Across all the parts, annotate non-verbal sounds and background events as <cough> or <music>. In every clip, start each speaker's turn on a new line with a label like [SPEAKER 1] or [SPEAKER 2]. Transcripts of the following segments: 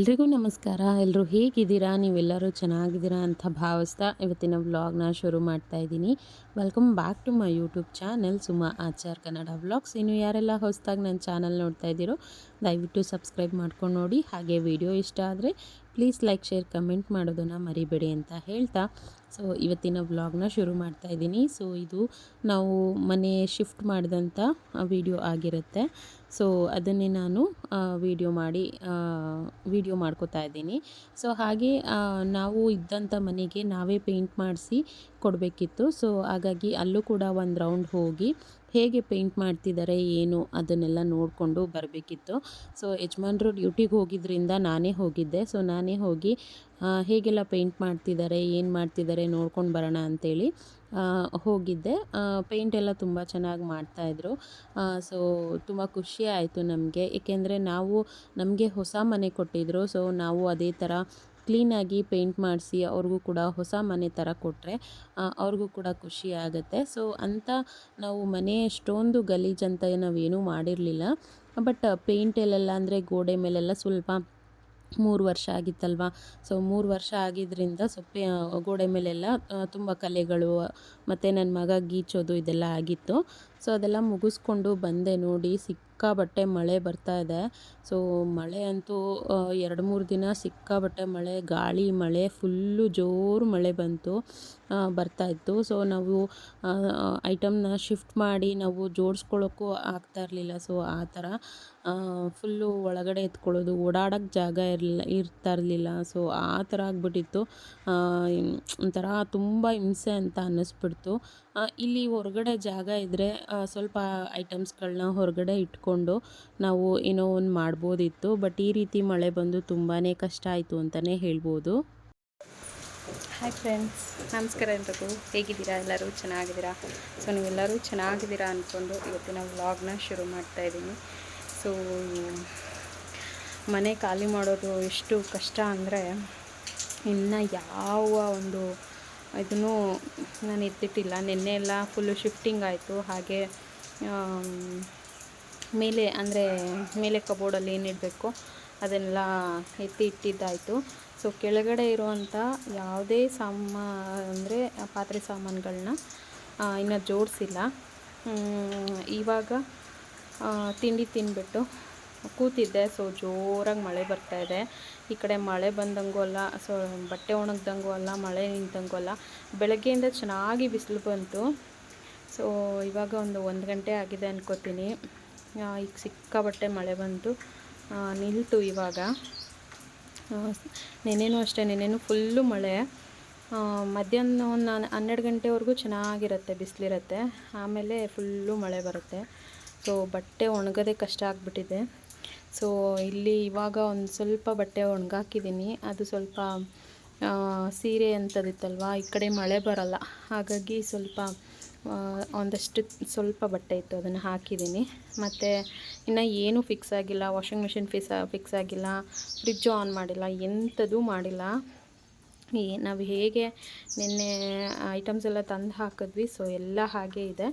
[SPEAKER 1] ಎಲ್ರಿಗೂ ನಮಸ್ಕಾರ. ಎಲ್ಲರೂ ಹೇಗಿದ್ದೀರಾ? ನೀವೆಲ್ಲರೂ ಚೆನ್ನಾಗಿದ್ದೀರಾ ಅಂತ ಭಾವಿಸ್ತಾ ಇವತ್ತಿನ ವ್ಲಾಗ್ನ ಶುರು ಮಾಡ್ತಾ ಇದ್ದೀನಿ. Welcome back to my YouTube channel Suma Achar Kannada vlogs. ಇನ್ನು ಯಾರೆಲ್ಲ ಹೊಸದಾಗಿ ನನ್ನ ಚಾನಲ್ ನೋಡ್ತಾ ಇದ್ದೀರೋ, ದಯವಿಟ್ಟು ಸಬ್ಸ್ಕ್ರೈಬ್ ಮಾಡ್ಕೊಂಡು ನೋಡಿ. ಹಾಗೆ ವಿಡಿಯೋ ಇಷ್ಟ ಆದರೆ ಪ್ಲೀಸ್ ಲೈಕ್ ಶೇರ್ ಕಮೆಂಟ್ ಮಾಡೋದನ್ನು ಮರಿಬೇಡಿ ಅಂತ ಹೇಳ್ತಾ ಸೊ, ಇವತ್ತಿನ ವ್ಲಾಗ್ನ ಶುರು ಮಾಡ್ತಾ ಇದ್ದೀನಿ. ಸೊ ಇದು ನಾವು ಮನೆ ಶಿಫ್ಟ್ ಮಾಡಿದಂಥ ವಿಡಿಯೋ ಆಗಿರುತ್ತೆ. ಸೊ ಅದನ್ನೇ ನಾನು ವಿಡಿಯೋ ಮಾಡಿ ವಿಡಿಯೋ ಮಾಡ್ಕೋತಾ ಇದ್ದೀನಿ. ಸೊ ಹಾಗೆ ನಾವು ಇದ್ದಂಥ ಮನೆಗೆ ನಾವೇ ಪೇಂಟ್ ಮಾಡಿಸಿ ಕೊಡಬೇಕಿತ್ತು. ಸೊ ಹಾಗಾಗಿ ಅಲ್ಲೂ ಕೂಡ ಒಂದು ರೌಂಡ್ ಹೋಗಿ ಹೇಗೆ ಪೇಂಟ್ ಮಾಡ್ತಿದ್ದಾರೆ, ಏನು ಅದನ್ನೆಲ್ಲ ನೋಡಿಕೊಂಡು ಬರಬೇಕಿತ್ತು. ಸೊ, ಯಜಮಾನ್ರು ಡ್ಯೂಟಿಗೆ ಹೋಗಿದ್ದರಿಂದ ನಾನೇ ಹೋಗಿದ್ದೆ. ಸೊ, ನಾನೇ ಹೋಗಿ ಹೇಗೆಲ್ಲ ಪೇಂಟ್ ಮಾಡ್ತಿದ್ದಾರೆ, ಏನು ಮಾಡ್ತಿದ್ದಾರೆ ನೋಡ್ಕೊಂಡು ಬರೋಣ ಅಂಥೇಳಿ ಹೋಗಿದ್ದೆ. ಪೇಂಟ್ ಎಲ್ಲ ತುಂಬ ಚೆನ್ನಾಗಿ ಮಾಡ್ತಾಯಿದ್ರು ಸೊ, ತುಂಬ ಖುಷಿ ಆಯಿತು ನಮಗೆ. ಏಕೆಂದರೆ ನಾವು ನಮಗೆ ಹೊಸ ಮನೆ ಕೊಟ್ಟಿದ್ದರು ಸೊ, ನಾವು ಅದೇ ಥರ ಕ್ಲೀನಾಗಿ ಪೇಂಟ್ ಮಾಡಿಸಿ ಅವ್ರಿಗೂ ಕೂಡ ಹೊಸ ಮನೆ ಥರ ಕೊಟ್ಟರೆ ಅವ್ರಿಗೂ ಕೂಡ ಖುಷಿ ಆಗುತ್ತೆ. ಸೊ, ಅಂತ ನಾವು ಮನೆ ಅಷ್ಟೊಂದು ಗಲೀಜಂತ ನಾವೇನೂ ಮಾಡಿರಲಿಲ್ಲ. ಬಟ್ ಪೇಂಟಲ್ಲೆಲ್ಲ ಅಂದರೆ ಗೋಡೆ ಮೇಲೆಲ್ಲ ಸ್ವಲ್ಪ ಮೂರು ವರ್ಷ ಆಗಿತ್ತಲ್ವ? ಸೊ, ಮೂರು ವರ್ಷ ಆಗಿದ್ದರಿಂದ ಸ್ವಲ್ಪ ಗೋಡೆ ಮೇಲೆಲ್ಲ ತುಂಬ ಕಲೆಗಳು, ಮತ್ತು ನನ್ನ ಮಗ ಗೀಚೋದು ಇದೆಲ್ಲ ಆಗಿತ್ತು. ಸೊ, ಅದೆಲ್ಲ ಮುಗಿಸ್ಕೊಂಡು ಬಂದೆ ನೋಡಿ. ಸಿಕ್ಕಾಬಟ್ಟೆ ಮಳೆ ಬರ್ತಾ ಇದೆ. ಸೊ ಮಳೆ ಅಂತೂ ಎರಡು ಮೂರು ದಿನ ಸಿಕ್ಕಾಬಟ್ಟೆ ಮಳೆ, ಗಾಳಿ ಮಳೆ, ಫುಲ್ಲು ಜೋರು ಮಳೆ ಬಂತು ಬರ್ತಾಯಿತ್ತು ಸೊ ನಾವು ಐಟಮ್ನ ಶಿಫ್ಟ್ ಮಾಡಿ ನಾವು ಜೋಡಿಸ್ಕೊಳ್ಳೋಕ್ಕೂ ಆಗ್ತಾ ಇರಲಿಲ್ಲ. ಸೊ ಆ ಥರ ಫುಲ್ಲು ಒಳಗಡೆ ಎತ್ಕೊಳ್ಳೋದು ಓಡಾಡೋಕ್ಕೆ ಜಾಗ ಇರಲಿಲ್ಲ ಇರ್ತಾ ಇರಲಿಲ್ಲ. ಸೊ ಆ ಥರ ಆಗಿಬಿಟ್ಟಿತ್ತು. ಒಂಥರ ತುಂಬ ಹಿಂಸೆ ಅಂತ ಅನ್ನಿಸ್ಬಿಡ್ತು. ಇಲ್ಲಿ ಹೊರಗಡೆ ಜಾಗ ಇದ್ದರೆ ಸ್ವಲ್ಪ ಐಟಮ್ಸ್ಗಳನ್ನ ಹೊರಗಡೆ ಇಟ್ಕೊಂಡು ನಾವು ಏನೋ ಒಂದು ಮಾಡ್ಬೋದಿತ್ತು ಬಟ್ ಈ ರೀತಿ ಮಳೆ ಬಂದು ತುಂಬಾ ಕಷ್ಟ ಆಯಿತು ಅಂತಲೇ ಹೇಳ್ಬೋದು.
[SPEAKER 2] ಹಾಯ್ ಫ್ರೆಂಡ್ಸ್ ನಮಸ್ಕಾರ ಎಲ್ರಿಗೂ. ಹೇಗಿದ್ದೀರಾ? ಎಲ್ಲರೂ ಚೆನ್ನಾಗಿದ್ದೀರಾ? ಸೊ ನೀವೆಲ್ಲರೂ ಚೆನ್ನಾಗಿದ್ದೀರಾ ಅಂದ್ಕೊಂಡು ಇವತ್ತಿನ ವ್ಲಾಗ್ನ ಶುರು ಮಾಡ್ತಾ ಇದ್ದೀನಿ. ಸೊ ಮನೆ ಖಾಲಿ ಮಾಡೋದು ಎಷ್ಟು ಕಷ್ಟ ಅಂದರೆ, ಇನ್ನು ಯಾವ ಒಂದು ಇದನ್ನು ನಾನು ಎತ್ತಿಟ್ಟಿಲ್ಲ. ನಿನ್ನೆ ಎಲ್ಲ ಫುಲ್ಲು ಶಿಫ್ಟಿಂಗ್ ಆಯಿತು. ಹಾಗೆ ಮೇಲೆ, ಅಂದರೆ ಮೇಲೆ ಕಬೋರ್ಡಲ್ಲಿ ಏನಿಡಬೇಕು ಅದನ್ನೆಲ್ಲ ಎತ್ತಿ ಇಟ್ಟಿದ್ದಾಯಿತು. ಸೊ ಕೆಳಗಡೆ ಇರುವಂಥ ಯಾವುದೇ ಸಾಮ, ಅಂದರೆ ಪಾತ್ರೆ ಸಾಮಾನುಗಳನ್ನ ಇನ್ನು ಜೋಡಿಸಿಲ್ಲ. ಇವಾಗ ತಿಂಡಿ ತಿಂದ್ಬಿಟ್ಟು ಕೂತಿದ್ದೆ. ಸೊ ಜೋರಾಗಿ ಮಳೆ ಬರ್ತಾಯಿದೆ ಈ ಕಡೆ ಮಳೆ ಬಂದಂಗೂ ಅಲ್ಲ, ಸೊ, ಬಟ್ಟೆ ಒಣಗ್ದಂಗೂ ಅಲ್ಲ, ಮಳೆ ನಿಂತಂಗೂ ಅಲ್ಲ. ಬೆಳಗ್ಗೆಯಿಂದ ಚೆನ್ನಾಗಿ ಬಿಸಿಲು ಬಂತು. ಸೊ ಇವಾಗ ಒಂದು ಒಂದು ಗಂಟೆ ಆಗಿದೆ ಅನ್ಕೋತೀನಿ. ಈಗ ಸಿಕ್ಕಾಬಟ್ಟೆ ಮಳೆ ಬಂತು. ನಿಲ್ತು ಇವಾಗ. ನೆನೆನೂ ಅಷ್ಟೇ, ನೆನೆನೂ ಫುಲ್ಲು ಮಳೆ. ಮಧ್ಯಾಹ್ನ ಒಂದು ಹನ್ನೆರಡು ಗಂಟೆವರೆಗೂ ಚೆನ್ನಾಗಿರುತ್ತೆ, ಬಿಸಿಲಿರುತ್ತೆ. ಆಮೇಲೆ ಫುಲ್ಲು ಮಳೆ ಬರುತ್ತೆ. ಸೊ ಬಟ್ಟೆ ಒಣಗೋದೇ ಕಷ್ಟ ಆಗಿಬಿಟ್ಟಿದೆ. ಸೊ ಇಲ್ಲಿ ಇವಾಗ ಒಂದು ಸ್ವಲ್ಪ ಬಟ್ಟೆ ಒಣಗಾಕಿದ್ದೀನಿ ಅದು ಸ್ವಲ್ಪ ಸೀರೆ ಅಂಥದ್ದಿತ್ತಲ್ವ ಈ ಕಡೆ ಮಳೆ ಬರಲ್ಲ. ಹಾಗಾಗಿ ಸ್ವಲ್ಪ ಒಂದಷ್ಟು ಸ್ವಲ್ಪ ಬಟ್ಟೆ ಇತ್ತು, ಅದನ್ನು ಹಾಕಿದ್ದೀನಿ. ಮತ್ತು ಇನ್ನು ಏನೂ ಫಿಕ್ಸ್ ಆಗಿಲ್ಲ ವಾಷಿಂಗ್ ಮಿಷಿನ್ ಫಿಸ್ ಫಿಕ್ಸ್ ಆಗಿಲ್ಲ ಫ್ರಿಜ್ಜು ಆನ್ ಮಾಡಿಲ್ಲ ಎಂಥದೂ ಮಾಡಿಲ್ಲ. ನಾವು ಹೇಗೆ ನಿನ್ನೆ ಐಟಮ್ಸ್ ಎಲ್ಲ ತಂದು ಹಾಕಿದ್ವಿ ಸೊ ಎಲ್ಲ ಹಾಗೇ ಇದೆ.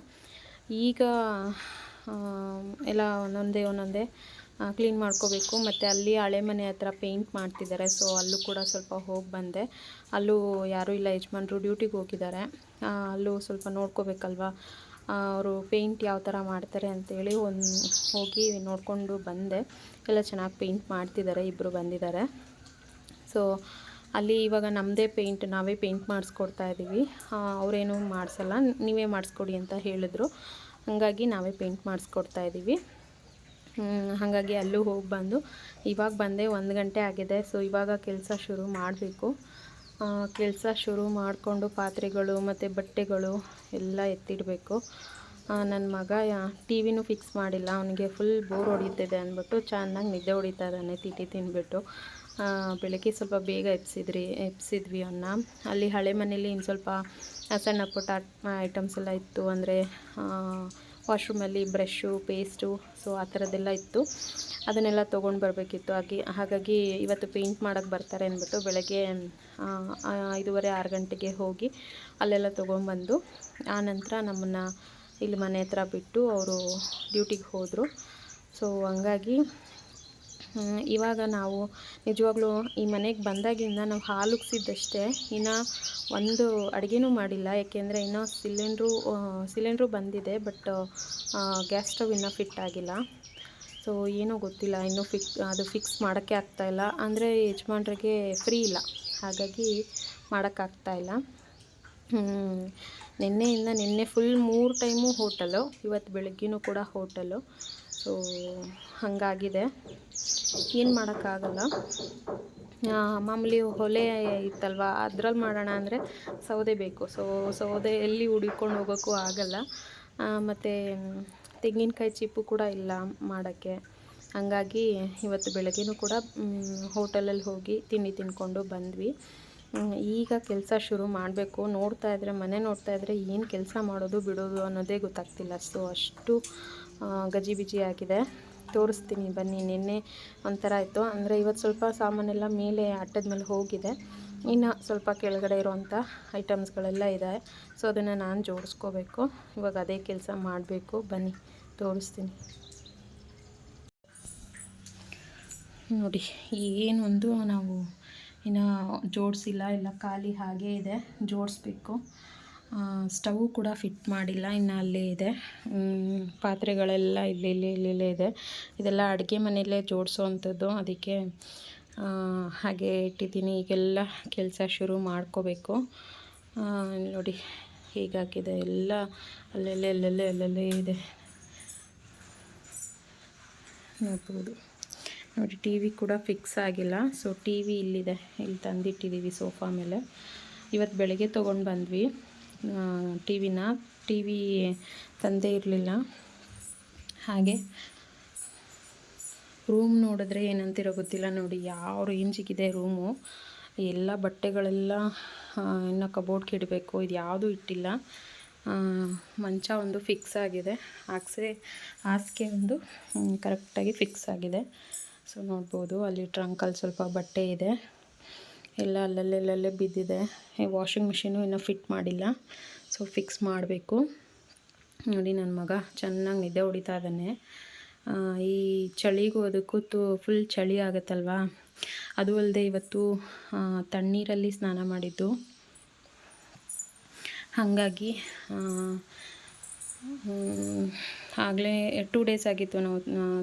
[SPEAKER 2] ಈಗ ಎಲ್ಲ ಒಂದೊಂದೇ ಒಂದೊಂದೇ ಕ್ಲೀನ್ ಮಾಡ್ಕೋಬೇಕು. ಮತ್ತು ಅಲ್ಲಿ ಹಳೆ ಮನೆ ಹತ್ರ ಪೇಂಟ್ ಮಾಡ್ತಿದ್ದಾರೆ. ಸೊ ಅಲ್ಲೂ ಕೂಡ ಸ್ವಲ್ಪ ಹೋಗಿ ಬಂದೆ. ಅಲ್ಲೂ ಯಾರೂ ಇಲ್ಲ, ಯಜಮಾನ್ರು ಡ್ಯೂಟಿಗೆ ಹೋಗಿದ್ದಾರೆ. ಅಲ್ಲೂ ಸ್ವಲ್ಪ ನೋಡ್ಕೋಬೇಕಲ್ವಾ? ಅವರು ಪೇಂಟ್ ಯಾವ ಥರ ಮಾಡ್ತಾರೆ ಅಂತೇಳಿ ಒಂದು ಹೋಗಿ ನೋಡಿಕೊಂಡು ಬಂದೆ. ಎಲ್ಲ ಚೆನ್ನಾಗಿ ಪೇಂಟ್ ಮಾಡ್ತಿದ್ದಾರೆ ಇಬ್ಬರು ಬಂದಿದ್ದಾರೆ. ಸೊ ಅಲ್ಲಿ ಇವಾಗ ನಮ್ಮದೇ ಪೇಂಟ್ ನಾವೇ ಪೇಂಟ್ ಮಾಡಿಸ್ಕೊಡ್ತಾ ಇದ್ದೀವಿ ಅವರೇನು ಮಾಡಿಸಲ್ಲ, ನೀವೇ ಮಾಡಿಸ್ಕೊಡಿ ಅಂತ ಹೇಳಿದ್ರು. ಹಾಗಾಗಿ ನಾವೇ ಪೇಂಟ್ ಮಾಡಿಸ್ಕೊಡ್ತಾ ಇದ್ದೀವಿ ಹಾಗಾಗಿ ಅಲ್ಲೂ ಹೋಗಿ ಬಂದು. ಇವಾಗ ಬಂದೆ ಒಂದು ಗಂಟೆ ಆಗಿದೆ ಸೊ ಇವಾಗ ಕೆಲಸ ಶುರು ಮಾಡಬೇಕು. ಕೆಲಸ ಶುರು ಮಾಡಿಕೊಂಡು ಪಾತ್ರೆಗಳು ಮತ್ತು ಬಟ್ಟೆಗಳು ಎಲ್ಲ ಎತ್ತಿಡಬೇಕು. ನನ್ನ ಮಗ ಟಿ ವಿನೂ ಫಿಕ್ಸ್ ಮಾಡಿಲ್ಲ, ಅವನಿಗೆ ಫುಲ್ ಬೋರ್ ಹೊಡಿತಿದೆ ಅಂದ್ಬಿಟ್ಟು ಚೆನ್ನಾಗಿ ನಿದ್ದೆ ಹೊಡಿತಾ ಇದ್ದಾನೆ ತಿಟಿ ತಿಂದ್ಬಿಟ್ಟು. ಬೆಳಗ್ಗೆ ಸ್ವಲ್ಪ ಬೇಗ ಎಪ್ಸಿದ್ರಿ ಎಪ್ಸಿದ್ವಿ ಅವನ್ನ ಅಲ್ಲಿ ಹಳೆ ಮನೇಲಿ ಇನ್ನು ಸ್ವಲ್ಪ ಸಣ್ಣ ಪುಟ್ಟ ಐಟಮ್ಸ್ ಎಲ್ಲ ಇತ್ತು, ಅಂದರೆ ವಾಶ್ರೂಮಲ್ಲಿ ಬ್ರಷ್ಷು, ಪೇಸ್ಟು, ಸೊ ಆ ಥರದ್ದೆಲ್ಲ ಇತ್ತು. ಅದನ್ನೆಲ್ಲ ತೊಗೊಂಡು ಬರಬೇಕಿತ್ತು. ಹಾಗೆ, ಹಾಗಾಗಿ ಇವತ್ತು ಪೇಂಟ್ ಮಾಡೋಕ್ಕೆ ಬರ್ತಾರೆ ಅಂದ್ಬಿಟ್ಟು ಬೆಳಗ್ಗೆ ಐದೂವರೆ, ಆರು ಗಂಟೆಗೆ ಹೋಗಿ ಅಲ್ಲೆಲ್ಲ ತೊಗೊಂಬಂದು ಆ ನಂತರ ನಮ್ಮನ್ನು ಇಲ್ಲಿ ಮನೆ ಹತ್ರ ಬಿಟ್ಟು ಅವರು ಡ್ಯೂಟಿಗೆ ಹೋದರು. ಸೊ ಹಂಗಾಗಿ ಇವಾಗ ನಾವು ನಿಜವಾಗ್ಲೂ ಈ ಮನೆಗೆ ಬಂದಾಗಿಂದ ನಾವು ಹಾಲು ಉಗ್ಸಿದ್ದಷ್ಟೇ. ಇನ್ನು ಒಂದು ಅಡುಗೆನೂ ಮಾಡಿಲ್ಲ, ಯಾಕೆಂದರೆ ಇನ್ನೂ ಸಿಲಿಂಡ್ರು ಸಿಲಿಂಡ್ರು ಬಂದಿದೆ, ಬಟ್ ಗ್ಯಾಸ್ ಸ್ಟವ್ ಇನ್ನೂ ಫಿಟ್ ಆಗಿಲ್ಲ. ಸೊ, ಏನೋ ಗೊತ್ತಿಲ್ಲ, ಇನ್ನೂ ಫಿಕ್, ಅದು ಫಿಕ್ಸ್ ಮಾಡೋಕ್ಕೆ ಆಗ್ತಾಯಿಲ್ಲ ಅಂದರೆ ಯಜಮಾನ್ರಿಗೆ ಫ್ರೀ ಇಲ್ಲ, ಹಾಗಾಗಿ ಮಾಡೋಕ್ಕಾಗ್ತಾಯಿಲ್ಲ. ನಿನ್ನೆಯಿಂದ ನಿನ್ನೆ ಫುಲ್ ಮೂರು ಟೈಮು ಹೋಟಲು ಇವತ್ತು ಬೆಳಗ್ಗೆನೂ ಕೂಡ ಹೋಟೆಲು. ಸೊ ಹಾಗಾಗಿದೆ. ಏನು ಮಾಡೋಕ್ಕಾಗಲ್ಲ. ಮಾಮೂಲಿ ಒಲೆ ಇತ್ತಲ್ವ ಅದ್ರಲ್ಲಿ ಮಾಡೋಣ ಅಂದರೆ ಸೌದೆ ಬೇಕು. ಸೊ ಸೌದೆ ಎಲ್ಲಿ ಹುಡುಕೊಂಡು ಹೋಗೋಕ್ಕೂ ಆಗಲ್ಲ. ಮತ್ತು ತೆಂಗಿನಕಾಯಿ ಚಿಪ್ಪು ಕೂಡ ಇಲ್ಲ ಮಾಡೋಕ್ಕೆ. ಹಾಗಾಗಿ ಇವತ್ತು ಬೆಳಗ್ಗೆನೂ ಕೂಡ ಹೋಟೆಲಲ್ಲಿ ಹೋಗಿ ತಿಂಡಿ ತಿಂದ್ಕೊಂಡು ಬಂದ್ವಿ. ಈಗ ಕೆಲಸ ಶುರು ಮಾಡಬೇಕು. ನೋಡ್ತಾ ಇದ್ದರೆ ಮನೆ ನೋಡ್ತಾ ಇದ್ದರೆ ಏನು ಕೆಲಸ ಮಾಡೋದು ಬಿಡೋದು ಅನ್ನೋದೇ ಗೊತ್ತಾಗ್ತಿಲ್ಲ. ಸೊ ಅಷ್ಟು ಆ, ಗಜಿಬಿಜಿ ಆಗಿದೆ. ತೋರಿಸ್ತೀನಿ ಬನ್ನಿ ನಿನ್ನೆ ಒಂಥರ ಇತ್ತು ಅಂದರೆ ಇವತ್ತು ಸ್ವಲ್ಪ ಸಾಮಾನೆಲ್ಲ ಮೇಲೆ ಅಟ್ಟದ ಮೇಲೆ ಹೋಗಿದೆ. ಇನ್ನು ಸ್ವಲ್ಪ ಕೆಳಗಡೆ ಇರುವಂಥ ಐಟಮ್ಸ್ಗಳೆಲ್ಲ ಇದೆ. ಸೊ ಅದನ್ನು ನಾನು ಜೋಡಿಸ್ಕೋಬೇಕು. ಇವಾಗ ಅದೇ ಕೆಲಸ ಮಾಡಬೇಕು. ಬನ್ನಿ ತೋರಿಸ್ತೀನಿ. ನೋಡಿ ಏನೊಂದು ನಾವು ಇನ್ನು ಜೋಡಿಸಿಲ್ಲ. ಇಲ್ಲ ಖಾಲಿ ಹಾಗೇ ಇದೆ. ಜೋಡಿಸ್ಬೇಕು. ಸ್ಟವ್ ಕೂಡ ಫಿಟ್ ಮಾಡಿಲ್ಲ ಇನ್ನು ಅಲ್ಲೇ ಇದೆ. ಪಾತ್ರೆಗಳೆಲ್ಲ ಇಲ್ಲಿ ಇಲ್ಲಿ ಇಲ್ಲೇ ಇದೆ. ಇದೆಲ್ಲ ಅಡುಗೆ ಮನೆಯಲ್ಲೇ ಜೋಡಿಸೋ ಅದಕ್ಕೆ ಆ, ಹಾಗೆ ಇಟ್ಟಿದ್ದೀನಿ. ಈಗೆಲ್ಲ ಕೆಲಸ ಶುರು ಮಾಡ್ಕೋಬೇಕು. ನೋಡಿ ಹೀಗಾಗಿದೆ ಎಲ್ಲ ಅಲ್ಲೆಲ್ಲೇ ಅಲ್ಲೆಲ್ಲೇ ಅಲ್ಲೆಲ್ಲೇ ಇದೆ. ನೋಡ್ಬೋದು. ನೋಡಿ ಟಿ ವಿ ಕೂಡ ಫಿಕ್ಸ್ ಆಗಿಲ್ಲ. ಸೊ ಟಿ ವಿ ಇಲ್ಲಿದೆ. ಇಲ್ಲಿ ತಂದಿಟ್ಟಿದ್ದೀವಿ ಸೋಫಾ ಮೇಲೆ. ಇವತ್ತು ಬೆಳಗ್ಗೆ ತೊಗೊಂಡು ಬಂದ್ವಿ. ಟಿ ವಿನ ಟಿ ವಿ ತಂದೇ ಇರಲಿಲ್ಲ. ಹಾಗೆ ರೂಮ್ ನೋಡಿದ್ರೆ ಏನಂತಿರೋ ಗೊತ್ತಿಲ್ಲ ನೋಡಿ ಯಾವ ರೇಂಜಿಗಿದೆ ರೂಮು ಎಲ್ಲ ಬಟ್ಟೆಗಳೆಲ್ಲ ಇನ್ನು ಕಬೋರ್ಡ್ಗೆ ಇಡಬೇಕು, ಇದು ಯಾವುದೂ ಇಟ್ಟಿಲ್ಲ. ಮಂಚ ಒಂದು ಫಿಕ್ಸ್ ಆಗಿದೆ. ಹಾಕ್ಸೆ, ಹಾಸಿಗೆ ಒಂದು ಕರೆಕ್ಟಾಗಿ ಫಿಕ್ಸ್ ಆಗಿದೆ. ಸೊ ನೋಡ್ಬೋದು, ಅಲ್ಲಿ ಟ್ರಂಕಲ್ಲಿ ಸ್ವಲ್ಪ ಬಟ್ಟೆ ಇದೆ. ಎಲ್ಲ ಅಲ್ಲಲ್ಲೇ ಬಿದ್ದಿದೆ. ವಾಷಿಂಗ್ ಮಿಷಿನು ಇನ್ನೂ ಫಿಟ್ ಮಾಡಿಲ್ಲ. ಸೊ ಫಿಕ್ಸ್ ಮಾಡಬೇಕು. ನೋಡಿ ನನ್ನ ಮಗ ಚೆನ್ನಾಗಿ ನಿದ್ದೆ ಹೊಡಿತಾ ಇದ್ದಾನೆ. ಈ ಚಳಿಗೂ ಅದಕ್ಕೂ ತು ಫುಲ್ ಚಳಿ ಆಗುತ್ತಲ್ವಾ? ಅದು ಅಲ್ಲದೆ ಇವತ್ತು ತಣ್ಣೀರಲ್ಲಿ ಸ್ನಾನ ಮಾಡಿದ್ದು. ಹಾಗಾಗಿ ಆಗಲೇ ಟೂ ಡೇಸ್ ಆಗಿತ್ತು ನಾವು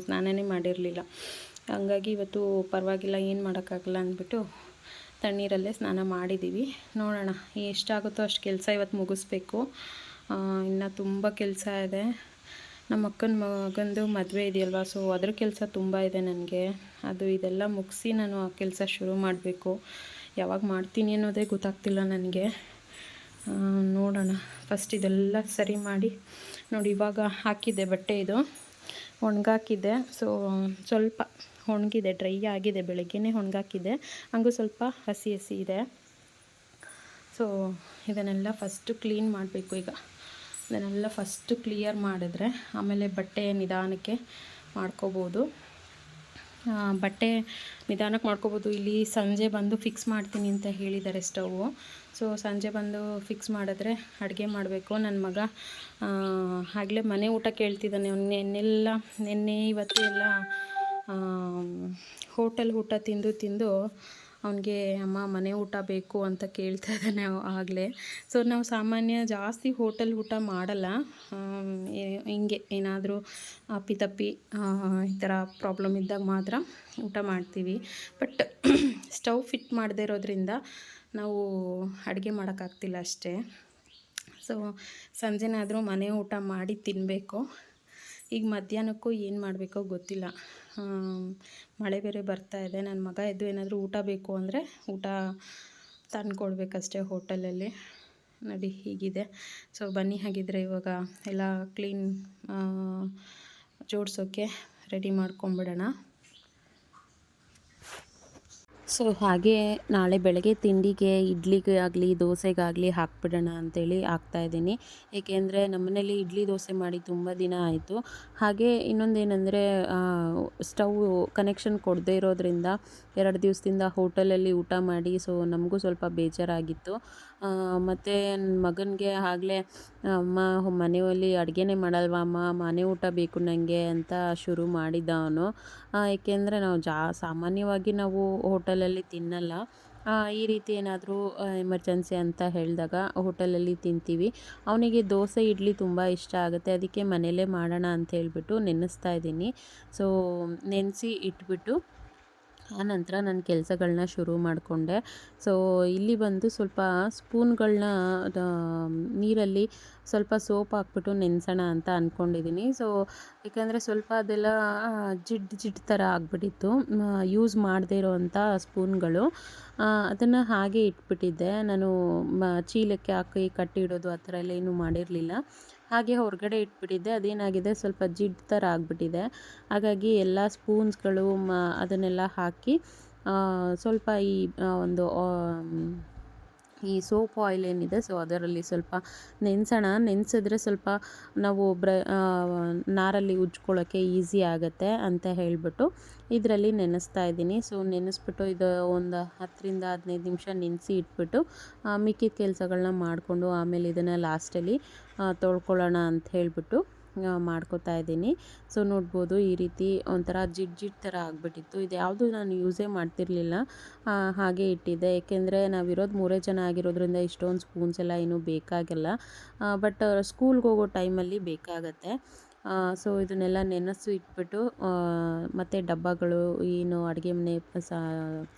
[SPEAKER 2] ಸ್ನಾನನೇ ಮಾಡಿರಲಿಲ್ಲ. ಹಂಗಾಗಿ ಇವತ್ತು ಪರವಾಗಿಲ್ಲ, ಏನು ಮಾಡೋಕ್ಕಾಗಲ್ಲ ಅಂದ್ಬಿಟ್ಟು ತಣ್ಣೀರಲ್ಲೇ ಸ್ನಾನ ಮಾಡಿದ್ದೀವಿ ನೋಡೋಣ ಎಷ್ಟಾಗುತ್ತೋ ಅಷ್ಟು ಕೆಲಸ ಇವತ್ತು ಮುಗಿಸ್ಬೇಕು. ಇನ್ನು ತುಂಬ ಕೆಲಸ ಇದೆ. ನಮ್ಮ ಅಕ್ಕನ ಮಗಂದು ಮದುವೆ ಇದೆಯಲ್ವ, ಸೊ ಅದ್ರ ಕೆಲಸ ತುಂಬ ಇದೆ ನನಗೆ. ಅದು ಇದೆಲ್ಲ ಮುಗಿಸಿ ನಾನು ಆ ಕೆಲಸ ಶುರು ಮಾಡಬೇಕು. ಯಾವಾಗ ಮಾಡ್ತೀನಿ ಅನ್ನೋದೇ ಗೊತ್ತಾಗ್ತಿಲ್ಲ ನನಗೆ. ನೋಡೋಣ. ಫಸ್ಟ್ ಇದೆಲ್ಲ ಸರಿ ಮಾಡಿ, ನೋಡಿ ಇವಾಗ ಹಾಕಿದ್ದೆ ಬಟ್ಟೆ ಇದು. ಒಣಗಾಕಿದ್ದೆ, ಸೊ ಸ್ವಲ್ಪ ಒಣಗಿದೆ ಡ್ರೈ ಆಗಿದೆ, ಬೆಳಗ್ಗೆನೇ ಒಣಗಾಕಿದೆ ಹಂಗೂ ಸ್ವಲ್ಪ ಹಸಿ ಹಸಿ ಇದೆ. ಸೊ ಇದನ್ನೆಲ್ಲ ಫಸ್ಟು ಕ್ಲೀನ್ ಮಾಡಬೇಕು ಈಗ. ಇದನ್ನೆಲ್ಲ ಫಸ್ಟು ಕ್ಲಿಯರ್ ಮಾಡಿದ್ರೆ ಆಮೇಲೆ ಬಟ್ಟೆ ನಿಧಾನಕ್ಕೆ ಮಾಡ್ಕೋಬೋದು. ಬಟ್ಟೆ ನಿಧಾನಕ್ಕೆ ಮಾಡ್ಕೋಬೋದು. ಇಲ್ಲಿ ಸಂಜೆ ಬಂದು ಫಿಕ್ಸ್ ಮಾಡ್ತೀನಿ ಅಂತ ಹೇಳಿದ್ದಾರೆ ಸ್ಟವ್ವು ಸೊ ಸಂಜೆ ಬಂದು ಫಿಕ್ಸ್ ಮಾಡಿದ್ರೆ ಅಡುಗೆ ಮಾಡಬೇಕು. ನನ್ನ ಮಗ ಆಗಲೇ ಮನೆ ಊಟ ಕೇಳ್ತಿದ್ದಾನೆ. ಅವ್ನು ನೆನ್ನೆಲ್ಲ, ನೆನ್ನೆ ಇವತ್ತು ಎಲ್ಲ ಹೋಟೆಲ್ ಊಟ ತಿಂದು ತಿಂದು ಅವನಿಗೆ, ಅಮ್ಮ, ಮನೆ ಊಟ ಬೇಕು ಅಂತ ಕೇಳ್ತಾ ಇದ್ದಾನೆ ಆಗಲೇ. ಸೊ ನಾವು ಸಾಮಾನ್ಯ ಜಾಸ್ತಿ ಹೋಟೆಲ್ ಊಟ ಮಾಡಲ್ಲ. ಹಿಂಗೆ ಏನಾದರೂ ಅಪ್ಪಿತಪ್ಪಿ ಈ ಥರ ಪ್ರಾಬ್ಲಮ್ ಇದ್ದಾಗ ಮಾತ್ರ ಊಟ ಮಾಡ್ತೀವಿ. ಬಟ್ ಸ್ಟವ್ ಫಿಟ್ ಮಾಡದೇ ಇರೋದ್ರಿಂದ ನಾವು ಅಡುಗೆ ಮಾಡೋಕ್ಕಾಗ್ತಿಲ್ಲ ಅಷ್ಟೇ. ಸೊ ಸಂಜೆನಾದರೂ ಮನೆ ಊಟ ಮಾಡಿ ತಿನ್ನಬೇಕು ಈಗ ಮಧ್ಯಾಹ್ನಕ್ಕೂ ಏನು ಮಾಡಬೇಕೋ ಗೊತ್ತಿಲ್ಲ. ಮಳೆ ಬೇರೆ ಬರ್ತಾ ಇದೆ. ನನ್ನ ಮಗ ಎದ್ದು ಏನಾದರೂ ಊಟ ಬೇಕು ಅಂದರೆ ಊಟ ತಂದ್ಕೊಡ್ಬೇಕಷ್ಟೇ ಹೋಟೆಲಲ್ಲಿ. ನಡಿ, ಹೀಗಿದೆ. ಸೊ, ಬನ್ನಿ ಹಾಗಿದ್ರೆ ಇವಾಗ ಎಲ್ಲ ಕ್ಲೀನ್ ಜೋಡಿಸೋಕ್ಕೆ ರೆಡಿ ಮಾಡ್ಕೊಂಬಿಡೋಣ.
[SPEAKER 1] ಸೊ ಹಾಗೆ ನಾಳೆ ಬೆಳಗ್ಗೆ ತಿಂಡಿಗೆ, ಇಡ್ಲಿಗೆ ಆಗಲಿ, ದೋಸೆಗಾಗಲಿ ಹಾಕ್ಬಿಡೋಣ ಅಂತೇಳಿ ಹಾಕ್ತಾಯಿದ್ದೀನಿ ಏಕೆಂದರೆ ನಮ್ಮನೇಲಿ ಇಡ್ಲಿ ದೋಸೆ ಮಾಡಿ ತುಂಬ ದಿನ ಆಯಿತು. ಹಾಗೆ ಇನ್ನೊಂದೇನೆಂದರೆ ಸ್ಟವ್ ಕನೆಕ್ಷನ್ ಕೊಡದೇ ಇರೋದ್ರಿಂದ ಎರಡು ದಿವಸದಿಂದ ಹೋಟೆಲಲ್ಲಿ ಊಟ ಮಾಡಿ, ಸೊ ನಮಗೂ ಸ್ವಲ್ಪ ಬೇಜಾರಾಗಿತ್ತು. ಮತ್ತು ನನ್ನ ಮಗನಿಗೆ ಆಗಲೇ, ಅಮ್ಮ ಮನೆಯಲ್ಲಿ ಅಡುಗೆನೇ ಮಾಡಲ್ವಾ, ಅಮ್ಮ? ಮನೆ ಊಟ ಬೇಕು ನನಗೆ ಅಂತ ಶುರು ಮಾಡಿದ್ದ ಅವನು ಏಕೆಂದರೆ ನಾವು ಜಾ, ಸಾಮಾನ್ಯವಾಗಿ ನಾವು ಹೋಟೆಲಲ್ಲಿ ತಿನ್ನಲ್ಲ. ಈ ರೀತಿ ಏನಾದರೂ ಎಮರ್ಜೆನ್ಸಿ ಅಂತ ಹೇಳಿದಾಗ ಹೋಟೆಲಲ್ಲಿ ತಿಂತೀವಿ. ಅವನಿಗೆ ದೋಸೆ, ಇಡ್ಲಿ ತುಂಬ ಇಷ್ಟ ಆಗುತ್ತೆ. ಅದಕ್ಕೆ ಮನೆಯಲ್ಲೇ ಮಾಡೋಣ ಅಂತ ಹೇಳಿಬಿಟ್ಟು ನೆನೆಸ್ತಾ ಇದ್ದೀನಿ. ಸೊ, ನೆನೆಸಿ ಇಟ್ಬಿಟ್ಟು ಆನಂತರ ನಾನು ಕೆಲಸಗಳನ್ನ ಶುರು ಮಾಡಿಕೊಂಡೆ. ಸೊ ಇಲ್ಲಿ ಬಂದು ಸ್ವಲ್ಪ ಸ್ಪೂನ್ಗಳನ್ನ ನೀರಲ್ಲಿ ಸ್ವಲ್ಪ ಸೋಪ್ ಹಾಕ್ಬಿಟ್ಟು ನೆನೆಸೋಣ ಅಂತ ಅಂದ್ಕೊಂಡಿದ್ದೀನಿ ಸೊ ಏಕೆಂದರೆ ಸ್ವಲ್ಪ ಅದೆಲ್ಲ ಜಿಡ್ ಜಿಡ್ ಥರ ಆಗಿಬಿಟ್ಟಿತ್ತು. ಯೂಸ್ ಮಾಡದೇ ಇರೋವಂಥ ಸ್ಪೂನ್ಗಳು. ಅದನ್ನು ಹಾಗೆ ಇಟ್ಬಿಟ್ಟಿದ್ದೆ. ನಾನು ಚೀಲಕ್ಕೆ ಹಾಕಿ ಕಟ್ಟಿಡೋದು ಆ ಥರ ಎಲ್ಲ ಏನೂ ಮಾಡಿರಲಿಲ್ಲ. ಹಾಗೆ ಹೊರಗಡೆ ಇಟ್ಬಿಟ್ಟಿದ್ದೆ. ಅದೇನಾಗಿದೆ? ಸ್ವಲ್ಪ ಜಿಡ್ ಥರ ಆಗಿಬಿಟ್ಟಿದೆ. ಹಾಗಾಗಿ ಎಲ್ಲ ಸ್ಪೂನ್ಸ್ಗಳು ಮ ಅದನ್ನೆಲ್ಲ ಹಾಕಿ ಸ್ವಲ್ಪ ಈ ಒಂದು ಈ ಸೋಪ್ ಆಯಿಲ್ ಏನಿದೆ, ಸೊ ಅದರಲ್ಲಿ ಸ್ವಲ್ಪ ನೆನೆಸೋಣ. ನೆನೆಸಿದ್ರೆ ಸ್ವಲ್ಪ ನಾವು ಬ್ರ ನಾರಲ್ಲಿ ಉಜ್ಕೊಳ್ಳೋಕ್ಕೆ ಈಸಿ ಆಗುತ್ತೆ ಅಂತ ಹೇಳಿಬಿಟ್ಟು ಇದರಲ್ಲಿ ನೆನೆಸ್ತಾ ಇದ್ದೀನಿ. ಸೊ ನೆನೆಸ್ಬಿಟ್ಟು ಇದು ಒಂದು ಹತ್ತರಿಂದ ಹದಿನೈದು ನಿಮಿಷ ನೆನೆಸಿ ಇಟ್ಬಿಟ್ಟು ಮಿಕ್ಕಿದ ಕೆಲಸಗಳನ್ನ ಮಾಡಿಕೊಂಡು ಆಮೇಲೆ ಇದನ್ನು ಲಾಸ್ಟಲ್ಲಿ ತೊಳ್ಕೊಳ್ಳೋಣ ಅಂತ ಹೇಳಿಬಿಟ್ಟು ಮಾಡ್ಕೋತಾ ಇದ್ದೀನಿ. ಸೊ ನೋಡ್ಬೋದು ಈ ರೀತಿ ಒಂಥರ ಜಿಡ್ ಜಿಡ್ ಥರ ಆಗಿಬಿಟ್ಟಿತ್ತು. ಇದು ಯಾವುದು ನಾನು ಯೂಸೇ ಮಾಡ್ತಿರ್ಲಿಲ್ಲ. ಹಾಗೆ ಇಟ್ಟಿದ್ದೆ. ಏಕೆಂದರೆ ನಾವಿರೋದು ಮೂರೇ ಜನ ಆಗಿರೋದ್ರಿಂದ ಇಷ್ಟೊಂದು ಸ್ಪೂನ್ಸ್ ಎಲ್ಲ ಏನೂ ಬೇಕಾಗಲ್ಲ. ಬಟ್ ಸ್ಕೂಲ್ಗೆ ಹೋಗೋ ಟೈಮಲ್ಲಿ ಬೇಕಾಗತ್ತೆ. ಸೊ ಇದನ್ನೆಲ್ಲ ನೆನೆಸು ಇಟ್ಬಿಟ್ಟು ಮತ್ತು ಡಬ್ಬಗಳು, ಏನು ಅಡುಗೆ ಮನೆ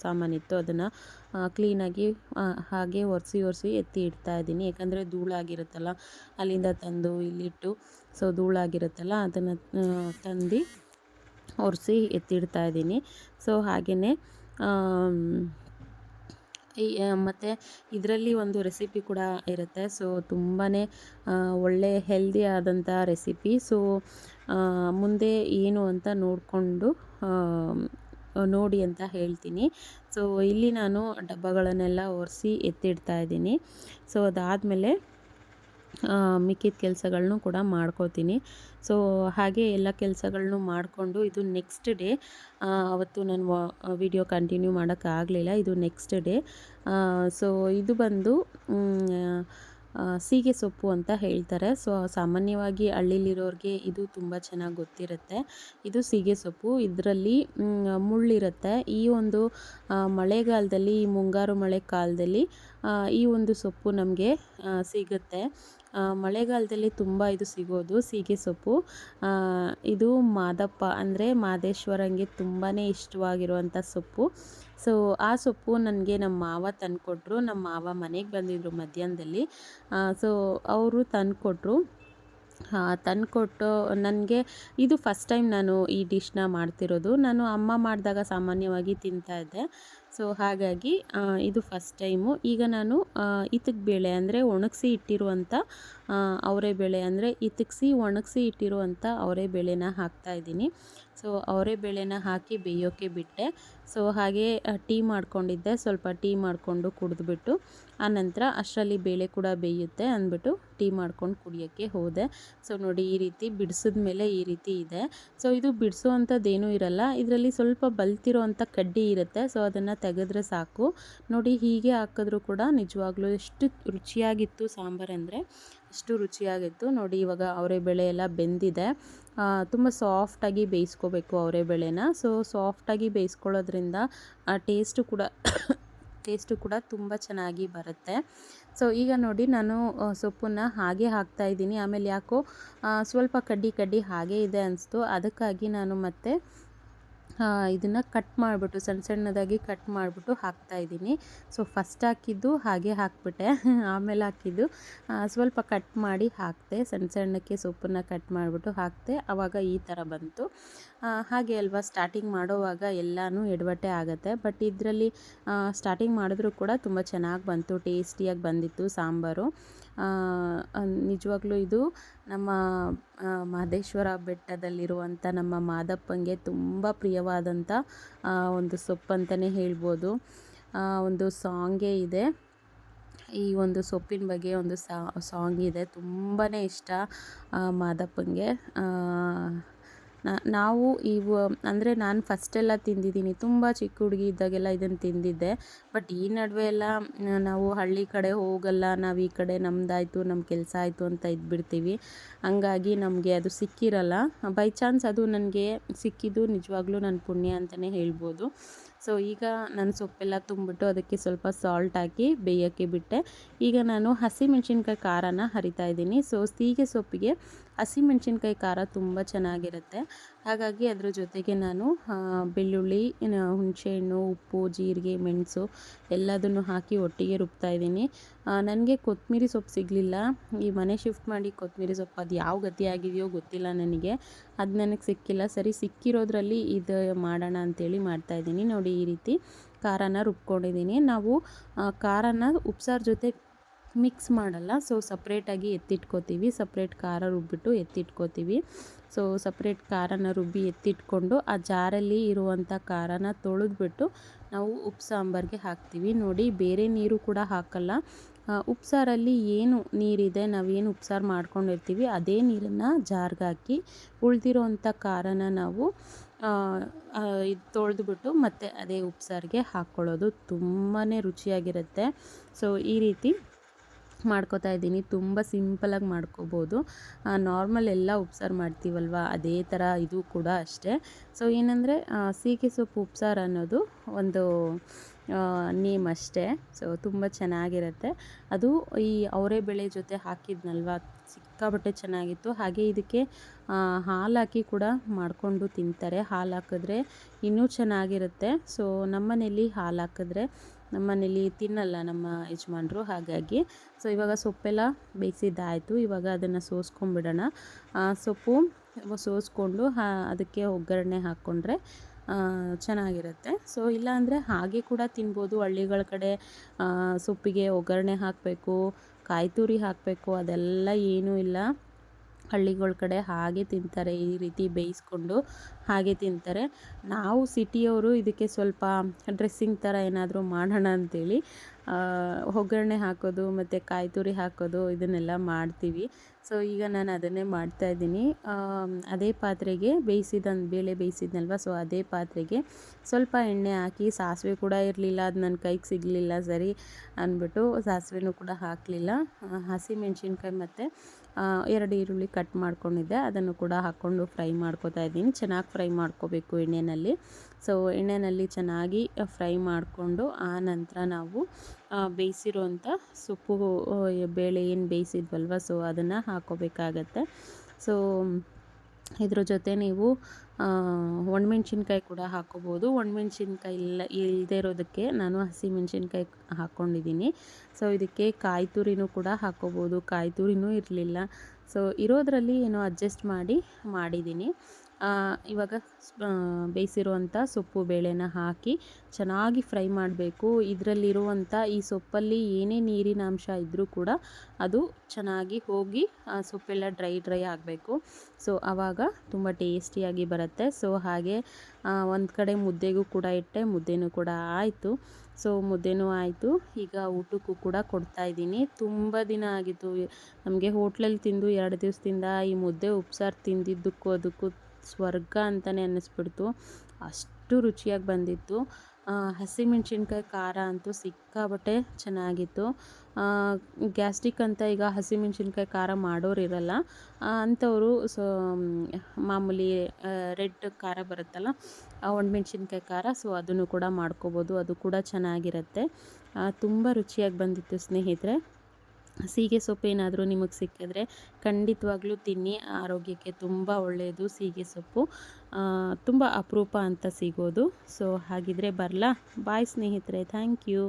[SPEAKER 1] ಸಾಮಾನಿತ್ತು ಅದನ್ನು ಕ್ಲೀನಾಗಿ ಹಾಗೆ ಒರೆಸಿ ಒರೆಸಿ ಎತ್ತಿ ಇಡ್ತಾ ಇದ್ದೀನಿ. ಯಾಕಂದರೆ ಧೂಳಾಗಿರುತ್ತಲ್ಲ, ಅಲ್ಲಿಂದ ತಂದು ಇಲ್ಲಿಟ್ಟು ಸೊ ಧೂಳಾಗಿರುತ್ತಲ್ಲ, ಅದನ್ನು ತಂದು ಒರೆಸಿ ಎತ್ತಿಡ್ತಾ ಇದ್ದೀನಿ. ಸೊ ಹಾಗೆಯೇ ಈ ಮತ್ತು ಇದರಲ್ಲಿ ಒಂದು ರೆಸಿಪಿ ಕೂಡ ಇರುತ್ತೆ. ಸೊ ತುಂಬಾ ಒಳ್ಳೆ ಹೆಲ್ದಿ ಆದಂಥ ರೆಸಿಪಿ. ಸೊ ಮುಂದೆ ಏನು ಅಂತ ನೋಡಿಕೊಂಡು ನೋಡಿ ಅಂತ ಹೇಳ್ತೀನಿ. ಸೊ ಇಲ್ಲಿ ನಾನು ಡಬ್ಬಗಳನ್ನೆಲ್ಲ ಒರೆಸಿ ಎತ್ತಿಡ್ತಾ ಇದ್ದೀನಿ. ಸೊ ಅದಾದಮೇಲೆ ಮಿಕ್ಕಿದ ಕೆಲಸಗಳನ್ನೂ ಕೂಡ ಮಾಡ್ಕೋತೀನಿ ಸೊ ಹಾಗೆ ಎಲ್ಲ ಕೆಲಸಗಳನ್ನೂ ಮಾಡಿಕೊಂಡು ಇದು ನೆಕ್ಸ್ಟ್ ಡೇ ಅವತ್ತು ನಾನು ವಿಡಿಯೋ ಕಂಟಿನ್ಯೂ ಮಾಡೋಕ್ಕಾಗಲಿಲ್ಲ ಇದು ನೆಕ್ಸ್ಟ್ ಡೇ ಸೊ ಇದು ಬಂದು ಸೀಗೆ ಸೊಪ್ಪು ಅಂತ ಹೇಳ್ತಾರೆ. ಸೊ ಸಾಮಾನ್ಯವಾಗಿ ಹಳ್ಳಿಲಿರೋರಿಗೆ ಇದು ತುಂಬ ಚೆನ್ನಾಗಿ ಗೊತ್ತಿರುತ್ತೆ. ಇದು ಸೀಗೆ ಸೊಪ್ಪು. ಇದರಲ್ಲಿ ಮುಳ್ಳಿರುತ್ತೆ. ಈ ಒಂದು ಮಳೆಗಾಲದಲ್ಲಿ ಈ ಮುಂಗಾರು ಮಳೆ ಕಾಲದಲ್ಲಿ ಈ ಒಂದು ಸೊಪ್ಪು ನಮಗೆ ಸಿಗುತ್ತೆ. ಮಳೆಗಾಲದಲ್ಲಿ ತುಂಬ ಇದು ಸಿಗೋದು ಸೀಗೆ ಸೊಪ್ಪು. ಇದು ಮಾದಪ್ಪ ಅಂದರೆ ಮಾದೇಶ್ವರಂಗೆ ತುಂಬಾ ಇಷ್ಟವಾಗಿರುವಂಥ ಸೊಪ್ಪು. ಸೊ ಆ ಸೊಪ್ಪು ನನಗೆ ನಮ್ಮ ಮಾವ ತಂದುಕೊಟ್ರು. ನಮ್ಮ ಮಾವ ಮನೆಗೆ ಬಂದಿದ್ದರು ಮಧ್ಯಾಹ್ನದಲ್ಲಿ. ಸೊ ಅವರು ತಂದುಕೊಟ್ರು. ತಂದುಕೊಟ್ಟು ನನಗೆ ಇದು ಫಸ್ಟ್ ಟೈಮ್ ನಾನು ಈ ಡಿಶ್ನ ಮಾಡ್ತಿರೋದು. ನಾನು ಅಮ್ಮ ಮಾಡಿದಾಗ ಸಾಮಾನ್ಯವಾಗಿ ತಿಂತಾಯಿದ್ದೆ ಸೊ ಹಾಗಾಗಿ ಇದು ಫಸ್ಟ್ ಟೈಮು ಈಗ ನಾನು ಇತಕ್ ಬೇಳೆ ಅಂದರೆ ಒಣಗಿಸಿ ಇಟ್ಟಿರುವಂಥ ಅವರೆ ಬೇಳೆ ಅಂದರೆ ಇತಕ್ಸಿ ಒಣಗಿಸಿ ಇಟ್ಟಿರುವಂಥ ಅವರೆ ಬೇಳೆನ ಹಾಕ್ತಾಯಿದ್ದೀನಿ ಸೊ ಅವರೇ ಬೇಳೆನ ಹಾಕಿ ಬೇಯೋಕ್ಕೆ ಬಿಟ್ಟೆ. ಸೊ ಹಾಗೆ ಟೀ ಮಾಡ್ಕೊಂಡಿದ್ದೆ. ಸ್ವಲ್ಪ ಟೀ ಮಾಡಿಕೊಂಡು ಕುಡಿದ್ಬಿಟ್ಟು, ಆನಂತರ ಅಷ್ಟರಲ್ಲಿ ಬೇಳೆ ಕೂಡ ಬೇಯುತ್ತೆ ಅಂದ್ಬಿಟ್ಟು ಟೀ ಮಾಡ್ಕೊಂಡು ಕುಡಿಯೋಕ್ಕೆ ಹೋದೆ. ಸೊ ನೋಡಿ, ಈ ರೀತಿ ಬಿಡಿಸಿದ ಮೇಲೆ ಈ ರೀತಿ ಇದೆ. ಸೊ ಇದು ಬಿಡಿಸೋವಂಥದ್ದೇನೂ ಇರಲ್ಲ. ಇದರಲ್ಲಿ ಸ್ವಲ್ಪ ಬಲ್ತಿರೋವಂಥ ಕಡ್ಡಿ ಇರುತ್ತೆ. ಸೊ ಅದನ್ನು ತೆಗೆದ್ರೆ ಸಾಕು. ನೋಡಿ, ಹೀಗೆ ಹಾಕಿದ್ರೂ ಕೂಡ ನಿಜವಾಗ್ಲೂ ಎಷ್ಟು ರುಚಿಯಾಗಿತ್ತು ಸಾಂಬಾರು ಅಂದರೆ. ಅಷ್ಟು ರುಚಿಯಾಗಿತ್ತು. ನೋಡಿ ಇವಾಗ ಅವರೇ ಬೇಳೆ ಎಲ್ಲ ಬೆಂದಿದೆ. ತುಂಬ ಸಾಫ್ಟಾಗಿ ಬೇಯಿಸ್ಕೋಬೇಕು ಅವರೇ ಬೇಳೆನ. ಸೊ ಸಾಫ್ಟಾಗಿ ಬೇಯಿಸ್ಕೊಳ್ಳೋದ್ರಿಂದ ಟೇಸ್ಟು ಕೂಡ ಟೇಸ್ಟು ಕೂಡ ತುಂಬ ಚೆನ್ನಾಗಿ ಬರುತ್ತೆ. ಸೊ ಈಗ ನೋಡಿ ನಾನು ಸೊಪ್ಪನ್ನು ಸೊಪ್ಪನ್ನ ಹಾಗೆ ಹಾಕ್ತಾ ಇದ್ದೀನಿ. ಆಮೇಲೆ ಯಾಕೋ ಸ್ವಲ್ಪ ಕಡ್ಡಿ ಕಡ್ಡಿ ಹಾಗೆ ಇದೆ ಅನಿಸ್ತು. ಅದಕ್ಕಾಗಿ ನಾನು ಮತ್ತೆ ಇದನ್ನು ಕಟ್ ಮಾಡಿಬಿಟ್ಟು ಸಣ್ಣ ಸಣ್ಣದಾಗಿ ಕಟ್ ಮಾಡಿಬಿಟ್ಟು ಹಾಕ್ತಾ ಇದ್ದೀನಿ. ಸೊ ಫಸ್ಟ್ ಹಾಕಿದ್ದು ಹಾಗೆ ಹಾಕ್ಬಿಟ್ಟೆ. <laughs> ಆಮೇಲೆ ಹಾಕಿದ್ದು ಸ್ವಲ್ಪ ಕಟ್ ಮಾಡಿ ಹಾಕಿದೆ ಸಣ್ಣ ಸಣ್ಣಕ್ಕೆ ಸೊಪ್ಪನ್ನು ಕಟ್ ಮಾಡಿಬಿಟ್ಟು ಹಾಕಿದೆ ಆವಾಗ ಈ ಥರ ಬಂತು. ಹಾಗೆ ಅಲ್ವಾ ಸ್ಟಾರ್ಟಿಂಗ್ ಮಾಡೋವಾಗ ಎಲ್ಲನೂ ಎಡವಟ್ಟೆ ಆಗುತ್ತೆ. ಬಟ್ ಇದರಲ್ಲಿ ಸ್ಟಾರ್ಟಿಂಗ್ ಮಾಡಿದ್ರೂ ಕೂಡ ತುಂಬ ಚೆನ್ನಾಗಿ ಬಂತು ಟೇಸ್ಟಿಯಾಗಿ ಬಂದಿತ್ತು ಸಾಂಬಾರು. ನಿಜವಾಗ್ಲೂ ಇದು ನಮ್ಮ ಮಹದೇಶ್ವರ ಬೆಟ್ಟದಲ್ಲಿರುವಂಥ ನಮ್ಮ ಮಾದಪ್ಪಂಗೆ ತುಂಬ ಪ್ರಿಯವಾದಂಥ ಒಂದು ಸೊಪ್ಪಂತಲೇ ಹೇಳ್ಬೋದು. ಒಂದು ಸಾಂಗೇ ಇದೆ. ಈ ಒಂದು ಸೊಪ್ಪಿನ ಬಗ್ಗೆ ಒಂದು ಸಾಂಗ್ ಇದೆ. ತುಂಬಾ ಇಷ್ಟ ಮಾದಪ್ಪಂಗೆ. ನಾವು ಇವು ಅಂದರೆ ನಾನು ಫಸ್ಟೆಲ್ಲ ತಿಂದಿದ್ದೀನಿ. ತುಂಬ ಚಿಕ್ಕ ಹುಡುಗಿ ಇದ್ದಾಗೆಲ್ಲ ಇದನ್ನು ತಿಂದಿದ್ದೆ. ಬಟ್ ಈ ನಡುವೆ ಎಲ್ಲ ನಾವು ಹಳ್ಳಿ ಕಡೆ ಹೋಗಲ್ಲ, ನಾವು ಈ ಕಡೆ ನಮ್ಮದಾಯಿತು ನಮ್ಮ ಕೆಲಸ ಆಯಿತು ಅಂತ ಇದ್ಬಿಡ್ತೀವಿ. ಹಂಗಾಗಿ ನಮಗೆ ಅದು ಸಿಕ್ಕಿರಲ್ಲ. ಬೈ ಚಾನ್ಸ್ ಅದು ನನಗೆ ಸಿಕ್ಕಿದ್ದು ನಿಜವಾಗ್ಲೂ ನನ್ನ ಪುಣ್ಯ ಅಂತಲೇ ಹೇಳ್ಬೋದು. ಸೊ, ಈಗ ನಾನು ಸೊಪ್ಪೆಲ್ಲ ತುಂಬಿಟ್ಟು ಅದಕ್ಕೆ ಸ್ವಲ್ಪ ಸಾಲ್ಟ್ ಹಾಕಿ ಬೇಯೋಕ್ಕೆ ಬಿಟ್ಟೆ. ಈಗ ನಾನು ಹಸಿಮೆಣ್ಸಿನ್ಕಾಯಿ ಖಾರನ ಹರಿತಾ ಇದ್ದೀನಿ. ಸೊ, ಸೀಗೆ ಸೊಪ್ಪಿಗೆ ಹಸಿಮೆಣ್ಸಿನ್ಕಾಯಿ ಖಾರ ತುಂಬ ಚೆನ್ನಾಗಿರುತ್ತೆ. ಹಾಗಾಗಿ ಅದ್ರ ಜೊತೆಗೆ ನಾನು ಬೆಳ್ಳುಳ್ಳಿ ಹುಣಸೆಹಣ್ಣು ಉಪ್ಪು, ಜೀರಿಗೆ, ಮೆಣಸು ಎಲ್ಲದನ್ನು ಹಾಕಿ ಒಟ್ಟಿಗೆ ರುಬ್ತಾ ಇದ್ದೀನಿ. ನನಗೆ ಕೊತ್ತಂಬರಿ ಸೊಪ್ಪು ಸಿಗಲಿಲ್ಲ. ಈ ಮನೆ ಶಿಫ್ಟ್ ಮಾಡಿ ಕೊತ್ತಂಬರಿ ಸೊಪ್ಪು ಅದು ಯಾವ ಗತಿ ಆಗಿದೆಯೋ ಗೊತ್ತಿಲ್ಲ ನನಗೆ. ಅದು ನನಗೆ ಸಿಕ್ಕಿಲ್ಲ. ಸರಿ, ಸಿಕ್ಕಿರೋದ್ರಲ್ಲಿ ಇದು ಮಾಡೋಣ ಅಂತೇಳಿ ಮಾಡ್ತಾಯಿದ್ದೀನಿ ನೋಡಿ ಈ ರೀತಿ ಖಾರನ ರುಬ್ಕೊಂಡಿದ್ದೀನಿ. ನಾವು ಖಾರನ ಉಪ್ಸಾರು ಜೊತೆ ಮಿಕ್ಸ್ ಮಾಡಲ್ಲ. ಸೊ ಸಪ್ರೇಟಾಗಿ ಎತ್ತಿಟ್ಕೋತೀವಿ. ಸಪ್ರೇಟ್ ಖಾರ ರುಬ್ಬಿಟ್ಟು ಎತ್ತಿಟ್ಕೋತೀವಿ. ಸೊ ಸಪ್ರೇಟ್ ಖಾರನ ರುಬ್ಬಿ ಎತ್ತಿಟ್ಕೊಂಡು ಆ ಜಾರಲ್ಲಿ ಇರುವಂಥ ಖಾರನ ತೊಳೆದ್ಬಿಟ್ಟು ನಾವು ಉಪ್ಪು ಸಾಂಬಾರಿಗೆ ಹಾಕ್ತೀವಿ. ನೋಡಿ, ಬೇರೆ ನೀರು ಕೂಡ ಹಾಕಲ್ಲ. ಉಪ್ಸಾರಲ್ಲಿ ಏನು ನೀರಿದೆ, ನಾವೇನು ಉಪ್ಸಾರು ಮಾಡ್ಕೊಂಡಿರ್ತೀವಿ, ಅದೇ ನೀರನ್ನು ಜಾರ್ಗೆ ಹಾಕಿ ಉಳಿದಿರೋವಂಥ ಖಾರನ ನಾವು ಇದು ತೊಳೆದ್ಬಿಟ್ಟು ಮತ್ತು ಅದೇ ಉಪ್ಸಾರಿಗೆ ಹಾಕ್ಕೊಳ್ಳೋದು ತುಂಬಾ ರುಚಿಯಾಗಿರುತ್ತೆ. ಸೊ ಈ ರೀತಿ ಮಾಡ್ಕೋತಾ ಇದ್ದೀನಿ. ತುಂಬ ಸಿಂಪಲಾಗಿ ಮಾಡ್ಕೋಬೋದು. ನಾರ್ಮಲ್ ಎಲ್ಲ ಉಪ್ಸಾರು ಮಾಡ್ತೀವಲ್ವ? ಅದೇ ಥರ ಇದು ಕೂಡ ಅಷ್ಟೇ. ಸೊ, ಏನಂದರೆ ಸೀಕೆ ಸೊಪ್ಪು ಉಪ್ಸಾರು ಅನ್ನೋದು ಒಂದು ನೇಮ್ ಅಷ್ಟೇ. ಸೊ, ತುಂಬ ಚೆನ್ನಾಗಿರುತ್ತೆ. ಅದು ಈ ಅವರೇ ಬೇಳೆ ಜೊತೆ ಹಾಕಿದ್ನಲ್ವ? ಸಿಕ್ಕಾಬಟ್ಟೆ ಚೆನ್ನಾಗಿತ್ತು. ಹಾಗೆ ಇದಕ್ಕೆ ಹಾಲು ಹಾಕಿ ಕೂಡ ಮಾಡಿಕೊಂಡು ತಿಂತಾರೆ. ಹಾಲು ಹಾಕಿದ್ರೆ ಇನ್ನೂ ಚೆನ್ನಾಗಿರುತ್ತೆ. ಸೊ, ನಮ್ಮನೇಲಿ ಹಾಲು ಹಾಕಿದ್ರೆ ನಮ್ಮನೇಲಿ ತಿನ್ನಲ್ಲ ನಮ್ಮ ಯಜಮಾನ್ರು ಹಾಗಾಗಿ ಸೊ ಇವಾಗ ಸೊಪ್ಪೆಲ್ಲ ಬೇಯಿಸಿದ್ದಾಯಿತು. ಇವಾಗ ಅದನ್ನು ಸೋಸ್ಕೊಂಡ್ಬಿಡೋಣ. ಆ, ಸೊಪ್ಪು ಸೋಸ್ಕೊಂಡು ಅದಕ್ಕೆ ಒಗ್ಗರಣೆ ಹಾಕ್ಕೊಂಡ್ರೆ ಚೆನ್ನಾಗಿರುತ್ತೆ. ಸೊ ಇಲ್ಲಾಂದರೆ ಹಾಗೆ ಕೂಡ ತಿನ್ಬೋದು. ಹಳ್ಳಿಗಳ ಕಡೆ ಸೊಪ್ಪಿಗೆ ಒಗ್ಗರಣೆ ಹಾಕಬೇಕು ಕಾಯಿ ತುರಿ ಹಾಕಬೇಕು ಅದೆಲ್ಲ ಏನೂ ಇಲ್ಲ. ಹಳ್ಳಿಗಳ ಕಡೆ ಹಾಗೆ ತಿಂತಾರೆ ಈ ರೀತಿ ಬೇಯಿಸ್ಕೊಂಡು ಹಾಗೆ ತಿಂತಾರೆ. ನಾವು ಸಿಟಿಯವರು ಇದಕ್ಕೆ ಸ್ವಲ್ಪ ಡ್ರೆಸ್ಸಿಂಗ್ ಥರ ಏನಾದರೂ ಮಾಡೋಣ ಅಂತೇಳಿ ಆ, ಒಗ್ಗರಣೆ ಹಾಕೋದು ಮತ್ತು ಕಾಯಿ ತುರಿ ಹಾಕೋದು ಇದನ್ನೆಲ್ಲ ಮಾಡ್ತೀವಿ. ಸೊ ಈಗ ನಾನು ಅದನ್ನೇ ಮಾಡ್ತಾ ಇದ್ದೀನಿ. ಅದೇ ಪಾತ್ರೆಗೆ ಬೇಯಿಸಿದ ಬೇಳೆ ಬೇಯಿಸಿದ್ನಲ್ವ? ಸೊ ಅದೇ ಪಾತ್ರೆಗೆ ಸ್ವಲ್ಪ ಎಣ್ಣೆ ಹಾಕಿ, ಸಾಸಿವೆ ಕೂಡ ಇರಲಿಲ್ಲ, ಅದು ನನ್ನ ಕೈಗೆ ಸಿಗಲಿಲ್ಲ ಸರಿ ಅಂದ್ಬಿಟ್ಟು ಸಾಸಿವೆನೂ ಕೂಡ ಹಾಕಲಿಲ್ಲ. ಹಸಿಮೆಣ್ಸಿನ್ಕಾಯಿ ಮತ್ತು ಎರಡು ಈರುಳ್ಳಿ ಕಟ್ ಮಾಡ್ಕೊಂಡಿದ್ದೆ. ಅದನ್ನು ಕೂಡ ಹಾಕ್ಕೊಂಡು ಫ್ರೈ ಮಾಡ್ಕೋತಾ ಇದ್ದೀನಿ. ಚೆನ್ನಾಗಿ ಫ್ರೈ ಮಾಡ್ಕೋಬೇಕು ಎಣ್ಣೆಯಲ್ಲಿ ಸೊ ಎಣ್ಣೆಯಲ್ಲಿ ಚೆನ್ನಾಗಿ ಫ್ರೈ ಮಾಡಿಕೊಂಡು ಆ ನಂತರ ನಾವು ಬೇಯಿಸಿರುವಂಥ ಸೊಪ್ಪು ಬೇಳೆ ಏನು ಬೇಯಿಸಿದ್ವಲ್ವ, ಸೊ ಅದನ್ನು ಹಾಕೋಬೇಕಾಗತ್ತೆ. ಸೊ, ಇದ್ರ ಜೊತೆ ನೀವು ಒಣಮೆಣ್ಸಿನ್ಕಾಯಿ ಕೂಡ ಹಾಕೋಬೋದು. ಒಣಮೆಣ್ಸಿನ್ಕಾಯಿ ಇಲ್ಲ ಇಲ್ಲದೇ ಇರೋದಕ್ಕೆ ನಾನು ಹಸಿಮೆಣ್ಸಿನ್ಕಾಯಿ ಹಾಕ್ಕೊಂಡಿದ್ದೀನಿ ಸೊ, ಇದಕ್ಕೆ ಕಾಯಿ ತುರಿನೂ ಕೂಡ ಹಾಕೋಬೋದು. ಕಾಯಿ ತುರಿನೂ ಇರಲಿಲ್ಲ. ಸೊ, ಇರೋದರಲ್ಲಿ ಏನೋ ಅಡ್ಜಸ್ಟ್ ಮಾಡಿ ಮಾಡಿದ್ದೀನಿ. ಇವಾಗ ಬೇಯಿಸಿರುವಂಥ ಸೊಪ್ಪು ಬೇಳೆನ ಹಾಕಿ ಚೆನ್ನಾಗಿ ಫ್ರೈ ಮಾಡಬೇಕು. ಇದರಲ್ಲಿರುವಂಥ ಈ ಸೊಪ್ಪಲ್ಲಿ ಏನೇ ನೀರಿನ ಅಂಶ ಇದ್ದರೂ ಕೂಡ ಅದು ಚೆನ್ನಾಗಿ ಹೋಗಿ ಆ ಸೊಪ್ಪೆಲ್ಲ ಡ್ರೈ ಡ್ರೈ ಆಗಬೇಕು. ಸೊ, ಆವಾಗ ತುಂಬ ಟೇಸ್ಟಿಯಾಗಿ ಬರುತ್ತೆ. ಸೊ, ಹಾಗೆ ಒಂದು ಕಡೆ ಮುದ್ದೆಗೂ ಕೂಡ ಇಟ್ಟೆ, ಮುದ್ದೆನೂ ಕೂಡ ಆಯಿತು. ಸೊ, ಮುದ್ದೆನೂ ಆಯಿತು. ಈಗ ಊಟಕ್ಕೂ ಕೂಡ ಕೊಡ್ತಾ ಇದ್ದೀನಿ. ತುಂಬ ದಿನ ಆಗಿತ್ತು. ನಮಗೆ ಹೋಟ್ಲಲ್ಲಿ ತಿಂದು ಎರಡು ದಿವಸದಿಂದ ಈ ಮುದ್ದೆ ಉಪ್ಸಾರು ತಿಂದಿದ್ದಕ್ಕೂ ಅದಕ್ಕೂ ಸ್ವರ್ಗ ಅಂತಲೇ ಅನ್ನಿಸ್ಬಿಡ್ತು. ಅಷ್ಟು ರುಚಿಯಾಗಿ ಬಂದಿತ್ತು. ಹಸಿಮೆಣ್ಸಿನ್ಕಾಯಿ ಖಾರ ಅಂತೂ ಸಿಕ್ಕಾಬಟ್ಟೆ ಚೆನ್ನಾಗಿತ್ತು. ಗ್ಯಾಸ್ಟ್ರಿಕ್ ಅಂತ ಈಗ ಹಸಿಮೆಣ್ಸಿನ್ಕಾಯಿ ಖಾರ ಮಾಡೋರು ಇರಲ್ಲ. ಅಂಥವರು ಸೊ ಮಾಮೂಲಿ ರೆಡ್ ಖಾರ ಬರುತ್ತಲ್ಲ, ಆ ಒಣಮೆಣ್ಸಿನ್ಕಾಯಿ ಖಾರ, ಸೊ ಅದನ್ನು ಕೂಡ ಮಾಡ್ಕೋಬೋದು. ಅದು ಕೂಡ ಚೆನ್ನಾಗಿರುತ್ತೆ. ತುಂಬ ರುಚಿಯಾಗಿ ಬಂದಿತ್ತು ಸ್ನೇಹಿತರೆ. ಸೀಗೆ ಸೊಪ್ಪು ಏನಾದರೂ ನಿಮಗೆ ಸಿಕ್ಕಿದ್ರೆ ಖಂಡಿತವಾಗ್ಲೂ ತಿನ್ನಿ. ಆರೋಗ್ಯಕ್ಕೆ ತುಂಬ ಒಳ್ಳೆಯದು ಸೀಗೆ ಸೊಪ್ಪು. ತುಂಬ ಅಪರೂಪ ಅಂತ ಸಿಗೋದು. ಸೊ ಹಾಗಿದ್ರೆ ಬರಲಾ. ಬಾಯ್ ಸ್ನೇಹಿತರೆ. Thank you